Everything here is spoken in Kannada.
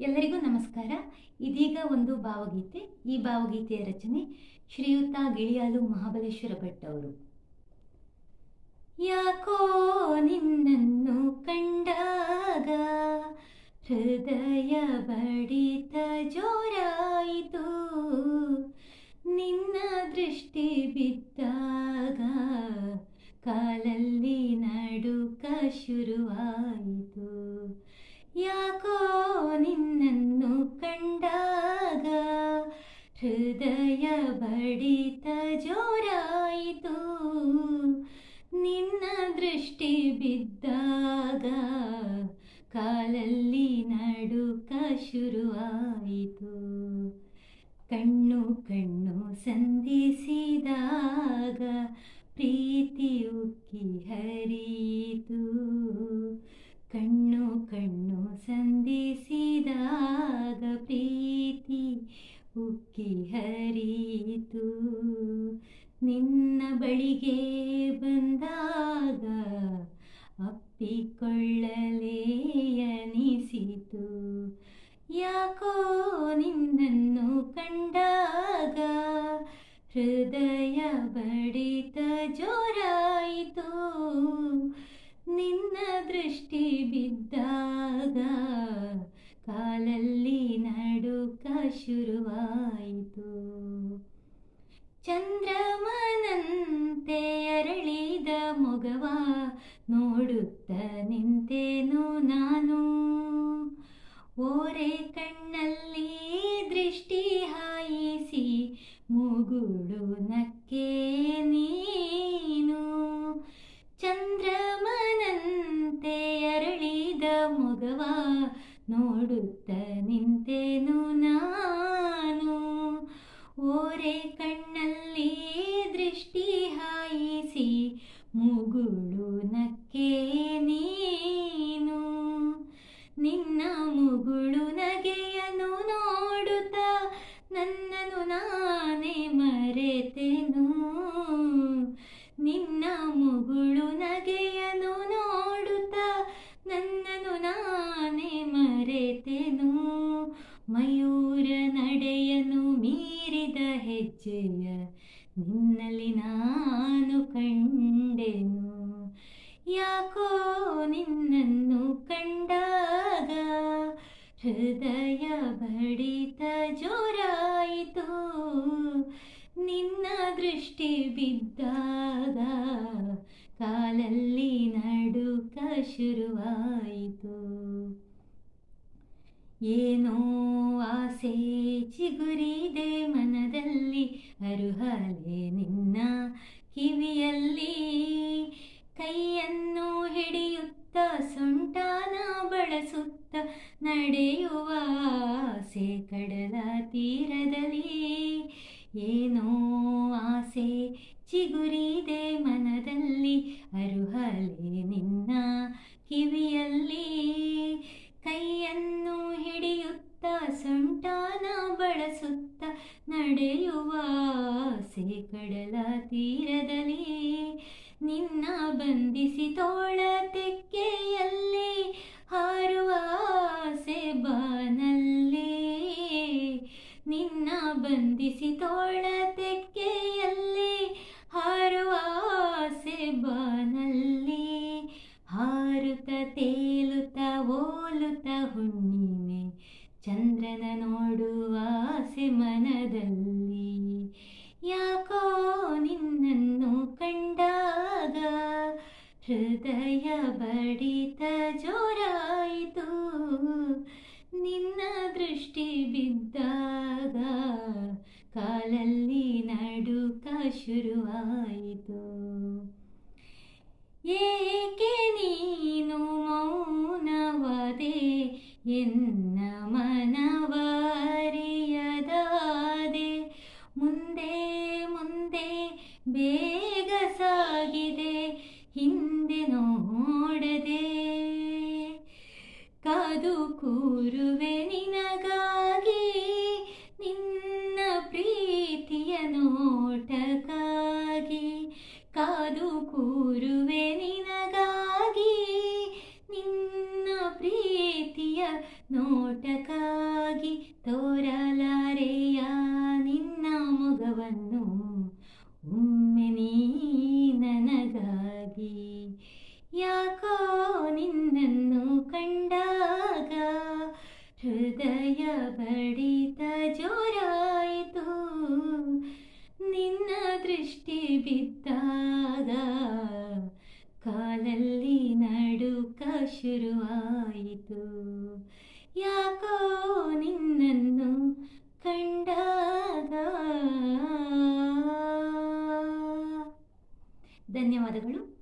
ಎಲ್ಲರಿಗೂ ನಮಸ್ಕಾರ. ಇದೀಗ ಒಂದು ಭಾವಗೀತೆ. ಈ ಭಾವಗೀತೆಯ ರಚನೆ ಶ್ರೀಯುತ ಗಿಳಿಯಾಲು ಮಹಾಬಲೇಶ್ವರ ಭಟ್ ಅವರು. ಯಾಕೋ ನಿನ್ನನ್ನು ಕಂಡಾಗ ಹೃದಯ ಬಡಿತ ಜೋರಾಯಿತು. ನಿನ್ನ ದೃಷ್ಟಿ ಬಿದ್ದಾಗ ಬಡಿತ ಜೋರಾಯಿತು. ನಿನ್ನ ದೃಷ್ಟಿ ಬಿದ್ದಾಗ ಕಾಲಲ್ಲಿ ನಡುಕ ಶುರುವಾಯಿತು. ಕಣ್ಣು ಕಣ್ಣು ಸಂಧಿಸಿದಾಗ ಪ್ರೀತಿ ಉಕ್ಕಿ ಹರಿಯಿತು. ಕಣ್ಣು ಕಣ್ಣು ಸಂಧಿಸಿದಾಗ ಪ್ರೀತಿ ಉಕ್ಕಿ ಹರಿಯಿತು ನಿನ್ನ ಬಳಿಗೆ ಬಂದಾಗ ಅಪ್ಪಿಕೊಳ್ಳಲೇ ಅನಿಸಿತು ಯಾಕೋ ನಿನ್ನನ್ನು ಕಂಡಾಗ ಹೃದಯ ಬಡಿತ ಜೋರಾಯಿತು ಚಂದ್ರಮನಂತೆ ಅರಳಿದ ಮೊಗವ, ನೋಡುತ್ತ ನಿಂತೇನು ನಾನು. ಓರೆ ಕಣ್ಣಲ್ಲಿ ದೃಷ್ಟಿ ಹಾಯಿಸಿ ಮುಗುಳು ನಕ್ಕೆ ನೀನು. ಚಂದ್ರಮನಂತೆ ಅರಳಿದ ಮೊಗವ, ನೋಡುತ್ತ ನಿಂತೇನು ನಾನು. ಓರೆ ಕಣ್ಣಲ್ಲಿ ಮುಗುಳು ನಕ್ಕೆ ನೀನು. ನಿನ್ನ ಮುಗುಳು ನಗೆಯನ್ನು ನೋಡುತ್ತ ನನ್ನನ್ನು ನಾನೇ ಮರೆತೆನು. ನಿನ್ನ ಮುಗುಳು ನಗೆಯನ್ನು ನೋಡುತ್ತ ನನ್ನನ್ನು ನಾನೇ ಮರೆತೆನು. ಮಯೂರ ನಡೆಯನ್ನು ಮೀರಿದ ಹೆಜ್ಜೆಯ ನಿನ್ನಲ್ಲಿ ನಾನು ಕಂಡೆನು. ಯಾಕೋ ನಿನ್ನನ್ನು ಕಂಡಾಗ ಹೃದಯ ಬಡಿತ ಜೋರಾಯಿತು. ನಿನ್ನ ದೃಷ್ಟಿ ಬಿದ್ದಾಗ ಕಾಲಲ್ಲಿ ನಡುಕ ಶುರುವಾಯಿತು. ಏನೋ ಆಸೆ ಚಿಗುರಿದೆ ಮನದಲ್ಲಿ, ಅರುಹಲೆ ನಿನ್ನ ಕಿವಿಯಲ್ಲಿ. ಕೈಯನ್ನು ಹಿಡಿಯುತ್ತ ಸೊಂಟಾನ ಬಳಸುತ್ತ ನಡೆಯುವ ಆಸೆ ಕಡಲ ತೀರದಲ್ಲಿ. ಏನೋ ಆಸೆ ಚಿಗುರಿದೆ ಮನದಲ್ಲಿ, ಅರುಹಲೆ ಆಸೆ ಕಡಲ ತೀರದಲ್ಲಿ ನಿನ್ನ ಬಂಧಿಸಿ ತೋಳ ತೆಕ್ಕೆಯಲ್ಲಿ ಹಾರುವ ಆಸೆ ಬಾನಲ್ಲಿ. ನಿನ್ನ ಬಂಧಿಸಿ ತೋಳ ತೆಕ್ಕೆಯಲ್ಲಿ ಹಾರುವ ಆಸೆ ಬಾನಲ್ಲಿ. ಹಾರುತ್ತ ತೇಲುತ್ತ ಓಲುತ್ತ ಹುಣ್ಣಿಮೆ, ಚಂದ್ರನ ನೋಡುವ ಆಸೆ ಮನದಲ್ಲಿ. ಯಾಕೋ ನಿನ್ನನ್ನು ಕಂಡಾಗ ಹೃದಯ ಬಡಿತ ಜೋರಾಯಿತು. ನಿನ್ನ ದೃಷ್ಟಿ ಬಿದ್ದಾಗ ಕಾಲಲ್ಲಿ ನಡುಕ ಶುರುವಾಯಿತು. ಏಕೆ ನೀನು ಮೌನವದೆ ಎನ್ನ ಮನವರಿಯದಾದೆ ನೋಡದೆ ಕಾದು ಕೂರುವೆ ನಿನಗಾಗಿ ನಿನ್ನ ಪ್ರೀತಿಯ ನೋಟಕ್ಕಾಗಿ. ಕಾದು ಕೂರುವೆ ನಿನಗಾಗಿ ನಿನ್ನ ಪ್ರೀತಿಯ ನೋಟಕ್ಕಾಗಿ. ತೋರಲಾರೆಯ ಹೃದಯ ಬಡಿತ ಜೋರಾಯಿತು. ನಿನ್ನ ದೃಷ್ಟಿ ಬಿದ್ದಾಗ ಕಾಲಲ್ಲಿ ನಡುಕ ಶುರುವಾಯಿತು. ಯಾಕೋ ನಿನ್ನನ್ನು ಕಂಡಾಗ? ಧನ್ಯವಾದಗಳು.